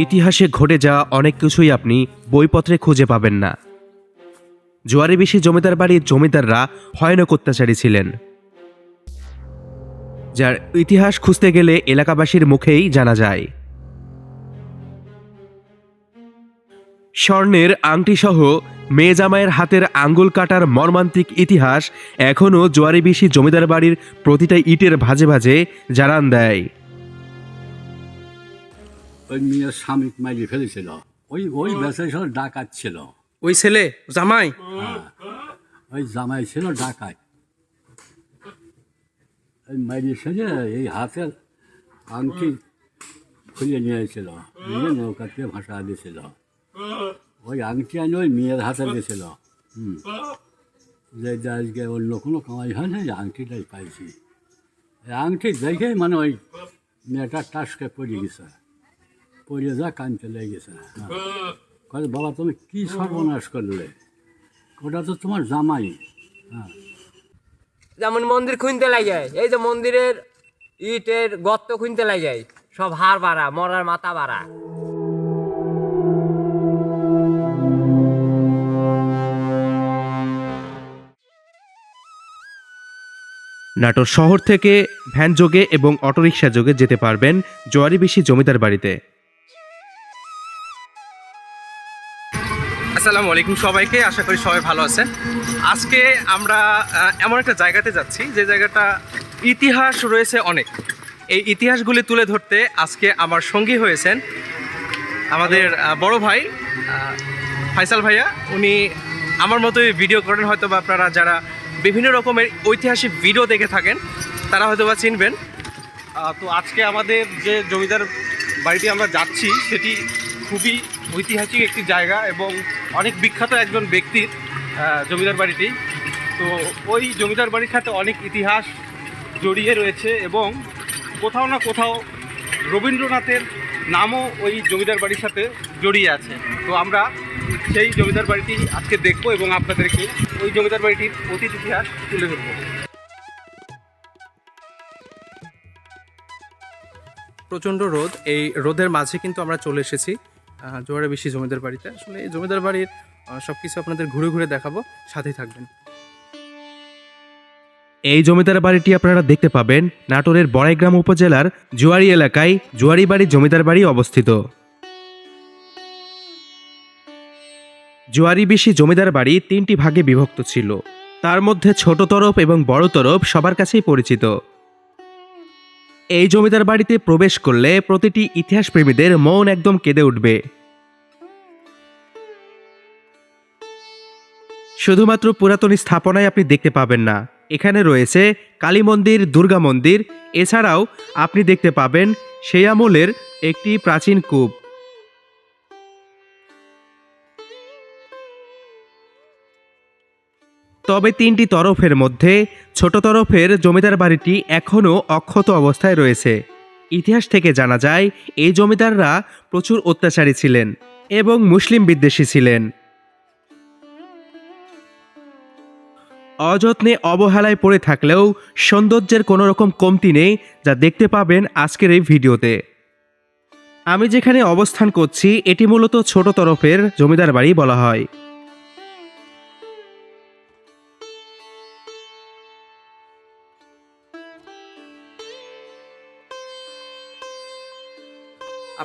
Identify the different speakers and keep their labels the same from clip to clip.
Speaker 1: ইতিহাসে ঘটে যাওয়া অনেক কিছুই আপনি বইপত্রে খুঁজে পাবেন না। জোয়ারে বেশি জমিদার বাড়ির জমিদাররা ভয়ানক অত্যাচারী ছিলেন। যার ইতিহাস খুঁজতে গেলে এলাকাবাসীর মুখেই জানা যায়। স্বর্ণের আংটিসহ মেয়ে জামাইয়ের হাতের আঙ্গুল কাটার মর্মান্তিক ইতিহাস এখনও জোয়ারি বেশি জমিদার বাড়ির প্রতিটা ইটের ভাজে ভাজে জানান দেয়।
Speaker 2: ওই মেয়ের স্বামী মাইরে ফেলেছিল। ওই ওই বেসে ছিল ডাকাত ছিল।
Speaker 3: ওই ছেলে? জামাই?
Speaker 2: ওই জামাই ছিল ডাকাত। ওই মাইরে ফেলে এই হাতের আংটি খুলে নিয়েছিল। নিয়ে নৌকাতে ভাসা দিয়েছিল। ওই আংটি আনি ওই মেয়ের হাতে দিয়েছিল। হুম। যে যে আজকে অন্য কোনো কামাই হয় না এই আংটিটাই পাইছি। এই আংটি দেখেই মানে ওই মেয়েটা টাসকে পড়ে গেছে। পড়ে যা কানতে লেগে গেছে। কয়ে বাবা তুমি কি সর্বনাশ করলে? ওটা তো তোমার জামাই। হ্যাঁ।
Speaker 4: যেমন মন্দির খুঁজতে লাগে এই যে মন্দিরের ইটের গর্ত খুঁজতে লাগে সব হাড় বাড়া মরার মাথা বাড়া।
Speaker 1: নাটোর শহর থেকে ভ্যান যোগে এবং অটোরিকশা যোগে যেতে পারবেন জোয়ারি বেশি জমিদার বাড়িতে।
Speaker 3: আসসালামু আলাইকুম সবাইকে, আশা করি সবাই ভালো আছেন। আজকে আমরা এমন একটা জায়গাতে যাচ্ছি, যে জায়গাটা ইতিহাস রয়েছে অনেক। এই ইতিহাসগুলি তুলে ধরতে আজকে আমার সঙ্গী হয়েছেন আমাদের বড় ভাই ফাইসাল ভাইয়া। উনি আমার মতোই ভিডিও করেন হয়তো বা আপনারা যারা বিভিন্ন রকমের ঐতিহাসিক ভিডিও দেখে থাকেন, তারা হয়তো বা চিনবেন তো আজকে আমাদের যে জমিদার বাড়িটি আমরা যাচ্ছি, সেটি খুবই ঐতিহাসিক একটি জায়গা এবং অনেক বিখ্যাত একজন ব্যক্তির জমিদার বাড়িটি। তো ওই জমিদার বাড়ির সাথে অনেক ইতিহাস জড়িয়ে রয়েছে এবং কোথাও না কোথাও রবীন্দ্রনাথের নামও ওই জমিদার বাড়ির সাথে জড়িয়ে আছে। তো আমরা সেই জমিদার বাড়িটি আজকে দেখব এবং আপনাদেরকে ওই জমিদার বাড়িটির অতীত ইতিহাস তুলে ধরবো। প্রচণ্ড রোদ, এই রোদের মাঝে কিন্তু আমরা চলে এসেছি। জোয়ারে বেশি জমিদার বাড়িতে। আসলে এই জমিদার বাড়ির সব কিছু আপনাদের ঘুরে ঘুরে দেখাবো, সাথেই থাকবেন।
Speaker 1: এই জমিদার বাড়িটি আপনারা দেখতে পাবেন নাটোরের বড়াইগ্রাম উপজেলার জুয়ারি এলাকায় জুয়ারি বাড়ি জমিদার বাড়ি অবস্থিত। জুয়ারি বেশি জমিদার বাড়ি তিনটি ভাগে বিভক্ত ছিল। তার মধ্যে ছোট তরফ এবং বড় তরফ সবার কাছেই পরিচিত। এই জমিদার বাড়িতে প্রবেশ করলে প্রতিটি ইতিহাস প্রেমীদের মন একদম কেঁদে উঠবে। শুধুমাত্র পুরাতন স্থাপনায় আপনি দেখতে পাবেন না। এখানে রয়েছে কালী মন্দির, দুর্গা মন্দির। এছাড়াও আপনি দেখতে পাবেন সেই আমলের একটি প্রাচীন কূপ। তবে তিনটি তরফের মধ্যে ছোট তরফের জমিদার বাড়িটি এখনও অক্ষত অবস্থায় রয়েছে। ইতিহাস থেকে জানা যায়, এই জমিদাররা প্রচুর অত্যাচারী ছিলেন এবং মুসলিম বিদ্বেষী ছিলেন। অযত্নে অবহেলায় পড়ে থাকলেও সৌন্দর্যের কোনো রকম কমতি নেই যা দেখতে পাবেন আজকের এই ভিডিওতে। আমি যেখানে অবস্থান করছি, এটি মূলত ছোট তরফের জমিদার বাড়ি বলা হয়।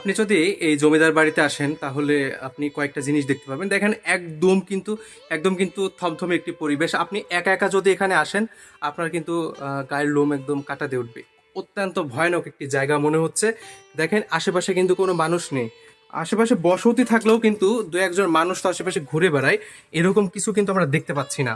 Speaker 3: আপনি যদি এই জমিদার বাড়িতে আসেন, তাহলে আপনি কয়েকটা জিনিস দেখতে পাবেন। দেখেন, একদম কিন্তু একদম কিন্তু থমথমে একটি পরিবেশ। আপনি একা একা যদি এখানে আসেন, আপনার কিন্তু গায়ের লোম একদম কাটা দিয়ে উঠবে। অত্যন্ত ভয়ানক একটি জায়গা মনে হচ্ছে। দেখেন, আশেপাশে কিন্তু কোনো মানুষ নেই। আশেপাশে বসতি থাকলেও কিন্তু দু একজন মানুষ তো আশেপাশে ঘুরে বেড়ায়। এরকম কিছু কিন্তু আমরা দেখতে পাচ্ছি না।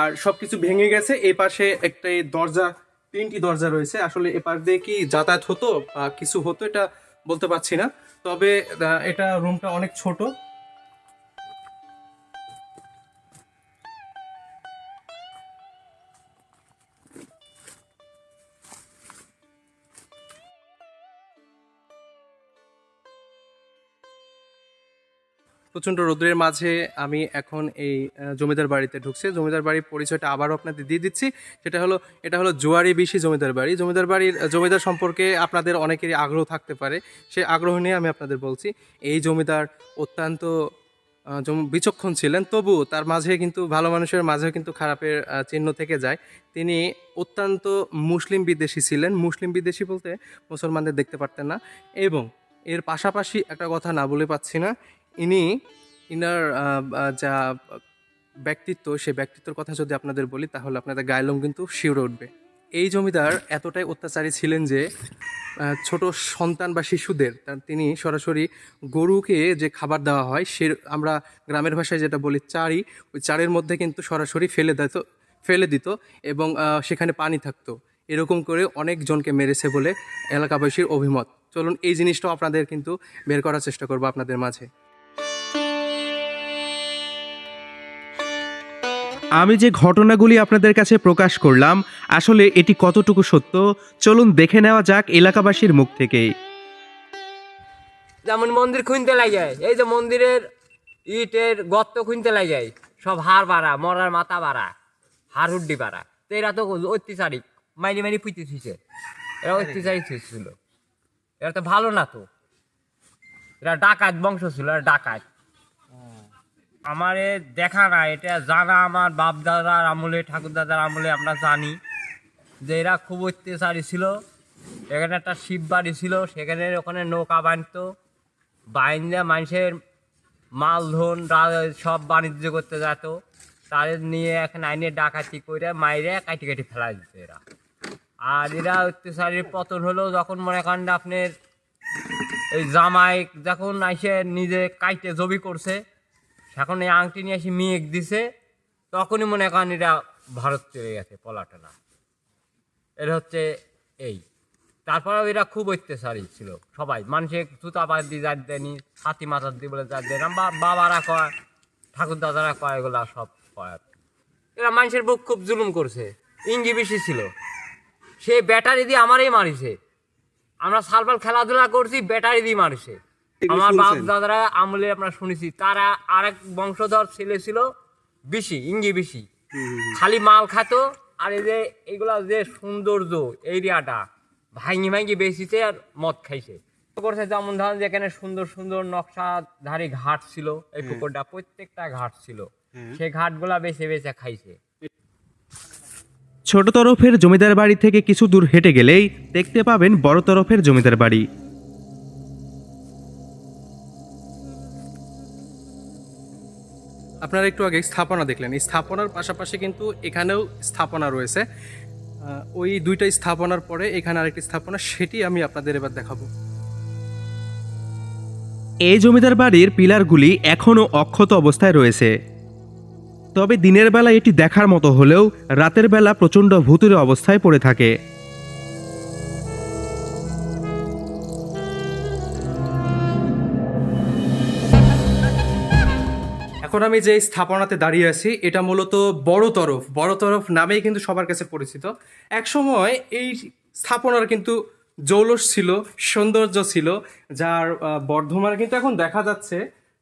Speaker 3: আর সবকিছু ভেঙে গেছে। এই পাশে একটা দরজা, তিনটি দরজা রয়েছে। আসলে এপাশ দিয়ে কি যাতায়াত হতো বা কিছু হতো, এটা বলতে পারছি না। তবে এটা রুমটা অনেক ছোট। প্রচণ্ড রোদ্রের মাঝে আমি এখন এই জমিদার বাড়িতে ঢুকছি। জমিদার বাড়ির পরিচয়টা আবারও আপনাদের দিয়ে দিচ্ছি। সেটা হলো, এটা হলো জুয়ারি বিশি জমিদার বাড়ি। জমিদার বাড়ির জমিদার সম্পর্কে আপনাদের অনেকেরই আগ্রহ থাকতে পারে। সেই আগ্রহ নিয়ে আমি আপনাদের বলছি, এই জমিদার অত্যন্ত বিচক্ষণ ছিলেন, তবু তার মাঝে কিন্তু, ভালো মানুষের মাঝেও কিন্তু খারাপের চিহ্ন থেকে যায়। তিনি অত্যন্ত মুসলিম বিদেশি ছিলেন। মুসলিম বিদেশি বলতে মুসলমানদের দেখতে পারতেন না। এবং এর পাশাপাশি একটা কথা না বলে পাচ্ছি না ইনি, ইনার যা ব্যক্তিত্ব, সেই ব্যক্তিত্বের কথা যদি আপনাদের বলি, তাহলে আপনাদের গায়লম কিন্তু শিউরে উঠবে। এই জমিদার এতটাই অত্যাচারী ছিলেন যে ছোট সন্তান বা শিশুদের তিনি সরাসরি গরুকে যে খাবার দেওয়া হয়, সে, আমরা গ্রামের ভাষায় যেটা বলি চারি, ওই চারের মধ্যে কিন্তু সরাসরি ফেলে দিত ফেলে দিত এবং সেখানে পানি থাকতো। এরকম করে অনেক জনকে মেরেছে বলে এলাকাবাসীর অভিমত। চলুন এই জিনিসটাও আপনাদের কিন্তু বের করার চেষ্টা করব আপনাদের মাঝে।
Speaker 1: আমি যে ঘটনাগুলি আপনাদের কাছে প্রকাশ করলাম, আসলে এটি কতটুকু সত্য, চলুন দেখে নেওয়া যাক এলাকাবাসীর মুখ থেকেই।
Speaker 4: যেমন মন্দির খুঁজতে লাগে এই যে মন্দিরের ইটের গর্ত খুঁজতে লাগে সব হাড় বাড়া, মরার মাথা বাড়া, হাড় হুড্ডি বাড়া। তো এরা তো অত্যাচারিক, মাইনি মাইনি পুঁতে থুইছে। এরা অত্যাচারিক ছিল এরা তো ভালো না তো। এরা ডাকাত বংশ ছিল, এরা ডাকাত। আমার দেখা না এটা জানা আমার বাপ দাদার আমলে ঠাকুর দাদার আমলে আমরা জানি যে এরা খুব অত্যাচারী ছিল। এখানে একটা শিব বাড়ি ছিল, সেখানে ওখানে নৌকা বাঁধতো। বাইন্দা মানুষের মালধন সব বাণিজ্য করতে যেত। তাদের নিয়ে এখন আইনে ডাকাতি করে মাইরে কাটি কাটি ফেলা দিত এরা। আর এরা অত্যাচারীর পতন হলো যখন মনে করেন আপনার এই জামাই যখন এসে নিজে কাইটে জবি করছে এখন এই আংটি নিয়ে এসে মেঘ দিছে, তখনই মনে করেন এরা ভারত চলে গেছে পলাটনা এটা হচ্ছে এই। তারপরেও এরা খুব অত্যাচারী ছিল সবাই। মানুষের জুতা পাত দিয়ে যার দেয়নি, হাতি মাথার দিয়ে বলে যার দেয় না। বাবারা কয় ঠাকুর দাদারা কয়, এগুলা সব কয়। এরা মানুষের বুক খুব জুলুম করছে। ইঙ্গি বেশি ছিল। সে ব্যাটারি দিয়ে আমারই মারিছে। আমরা সালবাল খেলাধুলা করছি, ব্যাটারি দিয়ে মারিছে। আমার বাপ দাদারা আমলে আমরা শুনেছি তারা আরেক বংশধর ছেলে ছিল বেশি ইঙ্গি বেশি। খালি মাল খাতো আর এই যে এগুলা যে সৌন্দর্য এরিয়াটা ভাঙ্গি ভাঙি বেশিছে আর মদ খাইছে। করছে যেমন ধরেন যেখানে সুন্দর সুন্দর নকশাধারী ঘাট ছিল এই পুকুরটা প্রত্যেকটা ঘাট ছিল সেই ঘাটগুলা বেছে বেছে খাইছে।
Speaker 1: ছোট তরফের জমিদার বাড়ি থেকে কিছু দূর হেঁটে গেলেই দেখতে পাবেন বড় তরফের জমিদার বাড়ি।
Speaker 3: আপনারা একটু আগে স্থাপনা দেখলেন। এই স্থাপনার পাশাপাশি কিন্তু এখানেও স্থাপনা রয়েছে। ওই দুইটা স্থাপনার পরে এখানে আরেকটি স্থাপনা, সেটি আমি আপনাদের এবার দেখাবো।
Speaker 1: এই জমিদার বাড়ির পিলারগুলি এখনও অক্ষত অবস্থায় রয়েছে। তবে দিনের বেলা এটি দেখার মতো হলেও রাতের বেলা প্রচণ্ড ভুতুরে অবস্থায় পড়ে থাকে।
Speaker 3: এখন আমি যে স্থাপনাতে দাঁড়িয়ে আছি, এটা মূলত বড় তরফ। বড় তরফ নামেই কিন্তু সবার কাছে পরিচিত। একসময় এই স্থাপনার কিন্তু জৌলস ছিল, সৌন্দর্য ছিল, যার বর্ধমানে কিন্তু এখন দেখা যাচ্ছে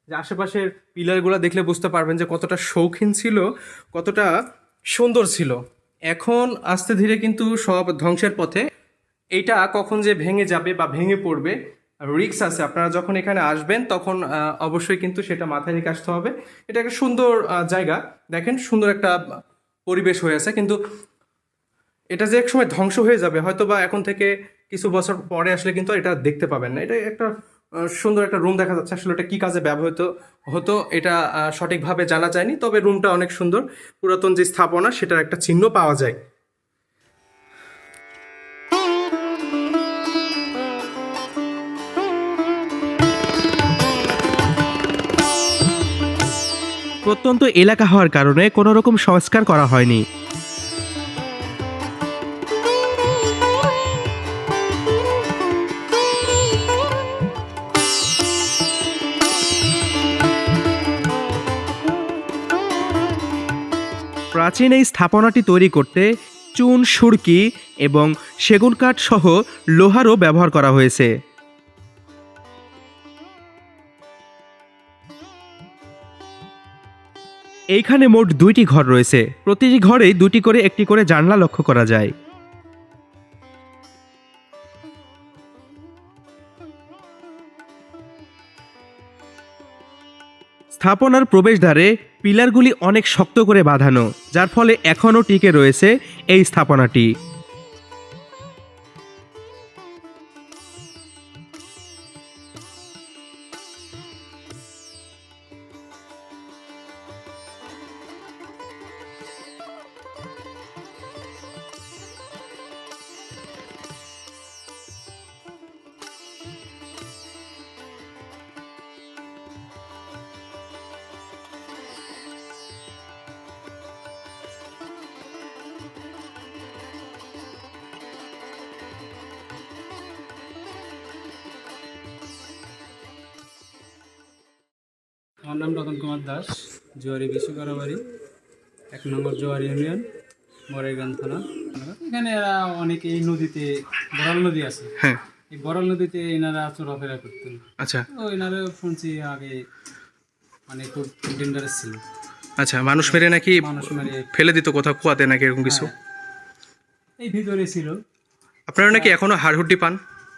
Speaker 3: যে আশেপাশের পিলারগুলো দেখলে বুঝতে পারবেন যে কতটা শৌখিন ছিল, কতটা সুন্দর ছিল। এখন আস্তে ধীরে কিন্তু সব ধ্বংসের পথে। এটা কখন যে ভেঙে যাবে বা ভেঙে পড়বে রিক্স আছে। আপনারা যখন এখানে আসবেন, তখন অবশ্যই কিন্তু সেটা মাথায় রেখে আসতে হবে। এটা একটা সুন্দর জায়গা। দেখেন, সুন্দর একটা পরিবেশ হয়ে আছে। কিন্তু এটা যে এক সময় ধ্বংস হয়ে যাবে হয়তো বা এখন থেকে কিছু বছর পরে আসলে কিন্তু এটা দেখতে পাবেন না। এটা একটা সুন্দর একটা রুম দেখা যাচ্ছে। আসলে এটা কী কাজে ব্যবহৃত হতো, এটা সঠিকভাবে জানা যায়নি। তবে রুমটা অনেক সুন্দর। পুরাতন যে স্থাপনা, সেটার একটা চিহ্ন পাওয়া যায়।
Speaker 1: প্রত্যন্ত এলাকা হওয়ার কারণে কোনো রকম সংস্কার করা হয়নি। প্রাচীন এই স্থাপনাটি তৈরি করতে চুন, সুরকি এবং সেগুন কাঠ সহ লোহারও ব্যবহার করা হয়েছে। এইখানে মোট দুইটি ঘর রয়েছে। প্রতিটি ঘরেই দুটি করে একটি করে জানলা লক্ষ্য করা যায়। স্থাপনার প্রবেশদ্বারে পিলারগুলি অনেক শক্ত করে বাঁধানো, যার ফলে এখনও টিকে রয়েছে এই স্থাপনাটি।
Speaker 5: আমার নাম রতন কুমার দাস জোয়ারি বিশ্বকরা বাড়ি এক নম্বর জোয়ারি ইউনিয়ন মরেগান থানা। এখানে এরা অনেকে এই নদীতে বড়াল নদী আছে।
Speaker 3: হ্যাঁ।
Speaker 5: এই বড়াল নদীতে এনারা চলাফেরা করতেন।
Speaker 3: আচ্ছা।
Speaker 5: তো এনারা শুনছি আগে মানে খুব ডেঞ্জারাস ছিল।
Speaker 3: আচ্ছা মানুষ মেরে নাকি
Speaker 5: মানুষ মানে
Speaker 3: ফেলে দিত কোথাও কুয়াতে নাকি এরকম কিছু?
Speaker 5: এই ভিতরে ছিল।
Speaker 3: আপনারা নাকি এখনও হাড়হুড্ডি পান?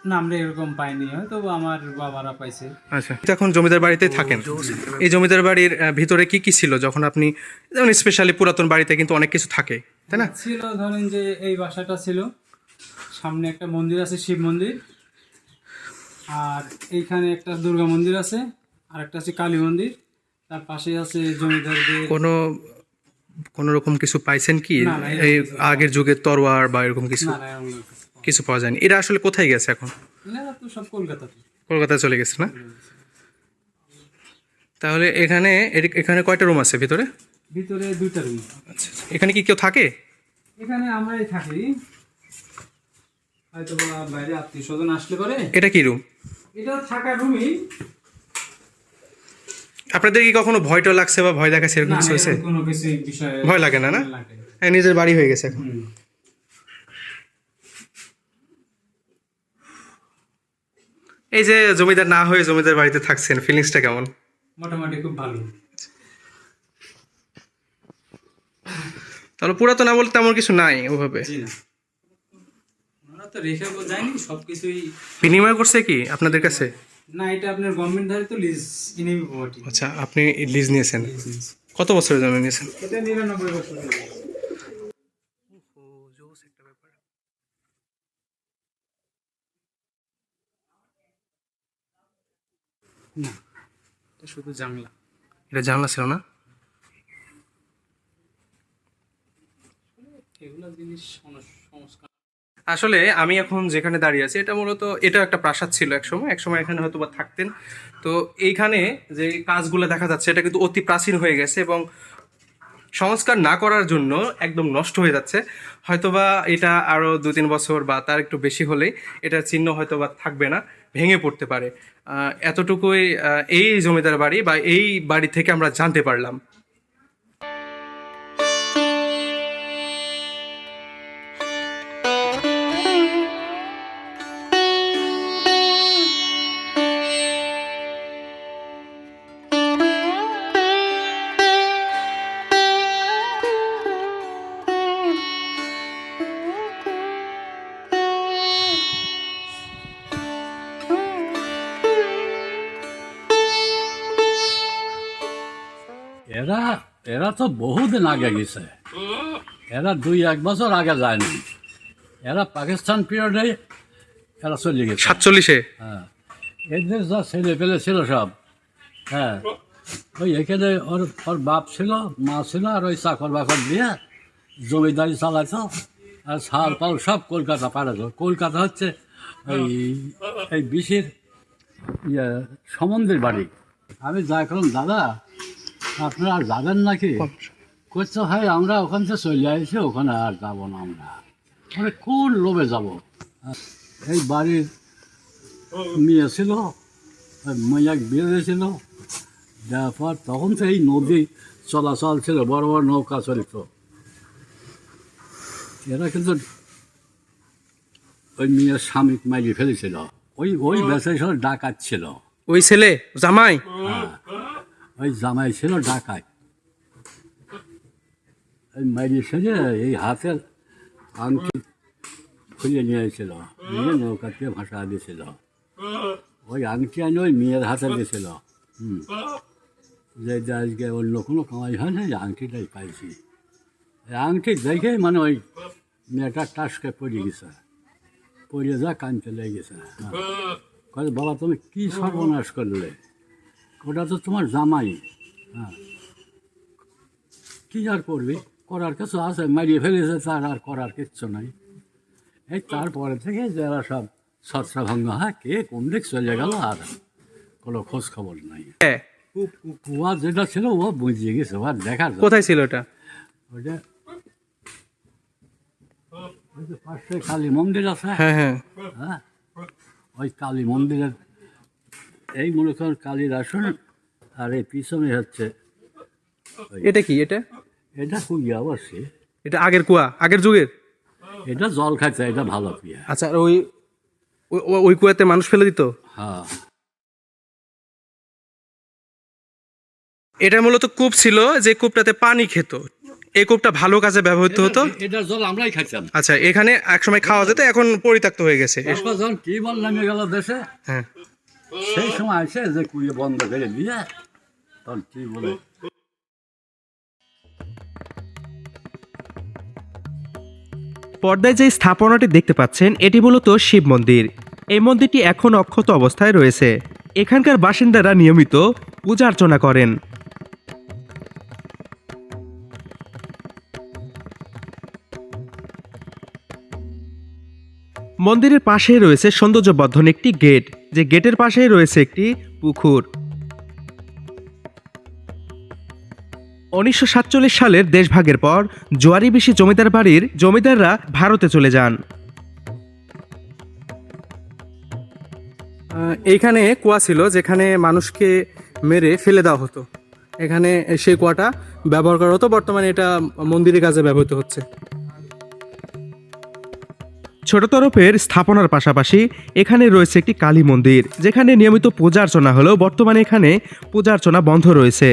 Speaker 5: না আমরা এরকম পাইনি। হয়তো আমার বাবারা পাইছে।
Speaker 3: আচ্ছা এখন জমিদার বাড়িতে থাকেন। এই জমিদার বাড়ির ভিতরে কি কি ছিল যখন আপনি যেমন স্পেশালি পুরাতন বাড়িতে কিন্তু অনেক কিছু থাকে তাই না?
Speaker 5: ছিল ধরেন যে এই বাসাটা ছিল সামনে একটা মন্দির আছে শিব মন্দির আর এইখানে একটা দুর্গা মন্দির আছে আর একটা আছে কালী মন্দির তার পাশে আছে জমিদারদের
Speaker 3: কোনো কোনো রকম কিছু পাইছেন কি? এই আগের যুগের তরোয়ার বা এরকম কিছু?
Speaker 5: না না এরকম কিছু।
Speaker 3: পাওয়া যায়নি। এরা আসলে কোথায় গেছে এখন?
Speaker 5: এনারা তো সব কলকাতাতে
Speaker 3: কলকাতায় চলে গেছে না? তাহলে এখানে এখানে কয়টা রুম আছে ভিতরে?
Speaker 5: ভিতরে দুইটা রুম
Speaker 3: আচ্ছা আচ্ছা। এখানে কি কেউ থাকে?
Speaker 5: এখানে আমরাই থাকি। হয়তো বাইরে আত্মীয় স্বজন আসলে পরে।
Speaker 3: এটা কি রুম
Speaker 5: এটা থাকা রুমই
Speaker 3: আপনাদের কি কখনো ভয়টা লাগছে বা ভয় দেখাচ্ছে এরকম কিছু হয়েছে? ভয় লাগে না না?
Speaker 5: না।
Speaker 3: হ্যাঁ নিজের বাড়ি হয়ে গেছে এখন। এই যে জমিদার না হয়ে জমিদার বাড়িতে থাকছেন ফিলিংসটা কেমন?
Speaker 5: মোটামুটি খুব ভালো।
Speaker 3: তাহলে পুরাতন আমল তেমন কিছু নাই ওভাবে?
Speaker 5: জি না। ওনারা তো রেখে যায়নি সব কিছুই
Speaker 3: বিনিময় করছে কি আপনাদের কাছে?
Speaker 5: না এটা আপনার গভর্নমেন্ট ধারে তো লিজ প্রপার্টি
Speaker 3: আচ্ছা আপনি লিজ নিয়েছেন। কত বছরের জন্য নিয়েছেন?
Speaker 5: এটা নিরানব্বই বছর না। এটা শুধু জানলা।
Speaker 3: এটা জানলা ছিল না?
Speaker 5: এগুলো জিনিস সংস্কার।
Speaker 3: আসলে আমি এখন যেখানে দাঁড়িয়ে আছি এটা মূলত এটা একটা প্রাসাদ ছিল একসময়। একসময় এখানে হয়তো বা থাকতেন। তো এইখানে যে কাজগুলো দেখা যাচ্ছে এটা কিন্তু অতি প্রাচীন হয়ে গেছে এবং সংস্কার না করার জন্য একদম নষ্ট হয়ে যাচ্ছে। হয়তোবা এটা আরও দু তিন বছর বা তার একটু বেশি হলেই এটার চিহ্ন হয়তোবা থাকবে না, ভেঙে পড়তে পারে। এতটুকুই এই জমিদার বাড়ি বা এই বাড়ি থেকে আমরা জানতে পারলাম।
Speaker 2: এরা তো বহুদিন আগে গেছে। এরা দুই এক বছর আগে যায়নি। এরা পাকিস্তান পিরিয়ডে এরা চলে গেছে।
Speaker 3: সাতচল্লিশে?
Speaker 2: হ্যাঁ। এদের যা ছেলে পেলে ছিল সব। হ্যাঁ। ওই এখানে ওর ওর বাপ ছিল মা ছিল আর ওই চাকর বাকর দিয়ে জমিদারি চালাইতো। আর সাল পাল সব কলকাতা পাঠাতো কলকাতা হচ্ছে ওই এই বিশির ইয়ে সমন্দির বাড়ি। আমি যা করলাম দাদা আপনারা আর যাবেন নাকি? করছে ভাই আমরা ওখান থেকে চলে আসছি ওখানে আর যাব না আমরা। মানে কোন লোভে যাব? এই বাড়ির মেয়ে ছিল মেয়াক বিয়ে দিয়েছিল দেওয়ার তখন তো এই নদী চলাচল ছিল বড় বড় নৌকা চলিত। এরা কিন্তু ওই মেয়ের স্বামী মাইলি ফেলেছিল। ওই ওই বেসাই ডাকাত ছিল।
Speaker 3: ওই ছেলে? জামাই?
Speaker 2: ওই জামাই ছিল ডাকাত। এই মাইরি সেজে এই হাতের আংটি খুলে নিয়ে এসেছিল নিয়ে নৌকাতে ভাসা দিয়েছিল। ওই আংটি আনি ওই মেয়ের হাতে দিয়েছিল। হুম। যে আজকে অন্য কোনো কামাই হয় না আংটিটাই পাইছি। আংটি দেখে মানে ওই মেয়েটা টাসকে পড়ে গেছে। পড়ে যা কানতে লেগে গেছে হ্যাঁ। বাবা তুমি কী সর্বনাশ করলে? ওটা তো তোমার জামাই। হ্যাঁ। কী আর করবি? করার কিছু আছে মারিয়ে ফেলেছে তার আর করার কিচ্ছু নাই। এই তারপরে থেকে যারা সব সৎসা ভঙ্গ হয় কে কোন দিক চলে গেল আর কোনো খোঁজ খবর নাই।
Speaker 3: হ্যাঁ।
Speaker 2: কুয়া যেটা ছিল ও বুঝিয়ে গেছে আর দেখার
Speaker 3: কোথায় ছিল
Speaker 2: ওটা? যে পাশে কালী মন্দির আছে।
Speaker 3: হ্যাঁ হ্যাঁ।
Speaker 2: হ্যাঁ। ওই কালী মন্দিরের এই মনে করেন কালীর আসন আর এই পিছনে হচ্ছে
Speaker 3: এটা কি এটা?
Speaker 2: এটা কুইয়া অবশ্যই
Speaker 3: এটা আগের কুয়া আগের যুগের?
Speaker 2: এটা জল খাইছে এটা ভালো কুইয়া
Speaker 3: আচ্ছা আর ওই ওই- কুয়াতে মানুষ ফেলে দিত?
Speaker 2: হ্যাঁ।
Speaker 3: এটা মূলত কূপ ছিল যে কূপটাতে পানি খেত। এই কূপটা ভালো কাজে ব্যবহৃত হতো?
Speaker 2: এটার জল আমরাই খাইতাম।
Speaker 3: আচ্ছা এখানে একসময় খাওয়া যেত এখন পরিত্যক্ত হয়ে গেছে।
Speaker 2: টিউবওয়েল নামে গেল দেশে?
Speaker 3: হ্যাঁ।
Speaker 2: সেই সময় আসে যে কুইয়ে বন্ধ করে দিয়ে তখন টিউবওয়েলে
Speaker 1: পর্দায় যে স্থাপনাটি দেখতে পাচ্ছেন, এটি মূলত শিব মন্দির। এই মন্দিরটি এখন অক্ষত অবস্থায় রয়েছে। এখানকার বাসিন্দারা নিয়মিত পূজা অর্চনা করেন। মন্দিরের পাশেই রয়েছে সৌন্দর্যবর্ধন একটি গেট। যে গেটের পাশেই রয়েছে একটি পুকুর। উনিশশো সাতচল্লিশ সালের দেশভাগের পর জোয়ারি বেশি জমিদার বাড়ির জমিদাররা ভারতে চলে যান।
Speaker 3: এইখানে কুয়া ছিল যেখানে মানুষকে মেরে ফেলে দেওয়া হতো। এখানে সেই কুয়াটা ব্যবহার করা হতো, বর্তমানে এটা মন্দিরের কাজে ব্যবহৃত হচ্ছে।
Speaker 1: ছোট তরফের স্থাপনার পাশাপাশি এখানে রয়েছে একটি কালী মন্দির, যেখানে নিয়মিত পূজা অর্চনা হলেও বর্তমানে এখানে পূজা অর্চনা বন্ধ রয়েছে।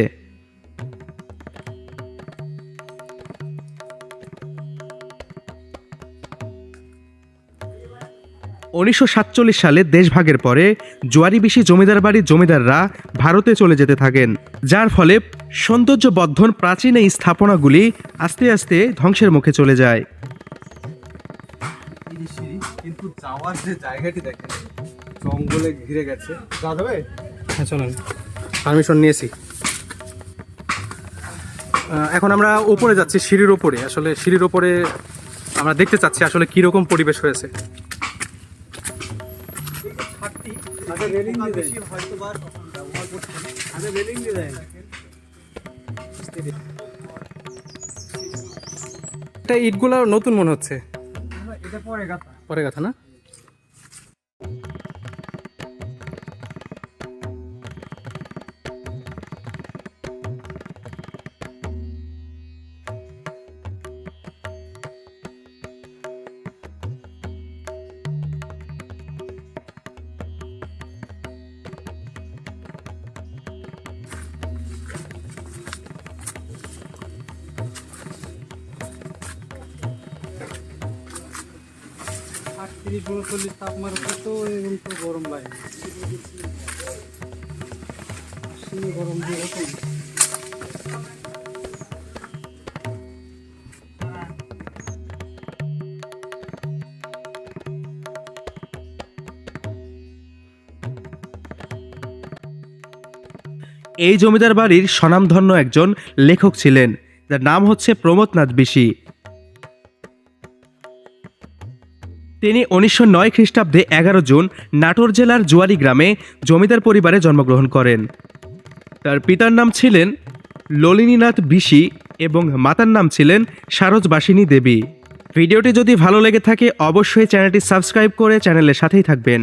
Speaker 1: উনিশশো সাতচল্লিশ সালে দেশভাগের পরে জোয়ারিবিশি জমিদার বাড়ির জমিদাররা ভারতে চলে যেতে থাকেন, যার ফলে সৌন্দর্য সৌন্দর্যবর্ধন প্রাচীন এই স্থাপনাগুলি আস্তে আস্তে ধ্বংসের মুখে চলে যায়।
Speaker 5: কিন্তু যাওয়ার যে জায়গাটি দেখেন জঙ্গলে ঘিরে গেছে। যা যাবে?
Speaker 3: হ্যাঁ চলেন। পারমিশন নিয়েছি। এখন আমরা ওপরে যাচ্ছি সিঁড়ির ওপরে আসলে সিঁড়ির ওপরে আমরা দেখতে চাচ্ছি আসলে কীরকম পরিবেশ হয়েছে। এটা ইটগুলো নতুন মনে হচ্ছে।
Speaker 5: এটা পরে গাথা
Speaker 3: পরে কথা
Speaker 5: উনচল্লিশ তাপমাত্রা এরকম তো গরম লাগে? গরম যেরকম
Speaker 1: এই জমিদার বাড়ির স্বনামধন্য একজন লেখক ছিলেন। যার নাম হচ্ছে প্রমোদনাথ বিশি। তিনি উনিশশো নয় খ্রিস্টাব্দে এগারো জুন নাটোর জেলার জুয়ারি গ্রামে জমিদার পরিবারে জন্মগ্রহণ করেন। তার পিতার নাম ছিলেন ললিনীনাথ বিশি এবং মাতার নাম ছিলেন সারজবাসিনী দেবী। ভিডিওটি যদি ভালো লেগে থাকে, অবশ্যই চ্যানেলটি সাবস্ক্রাইব করে চ্যানেলের সাথেই থাকবেন।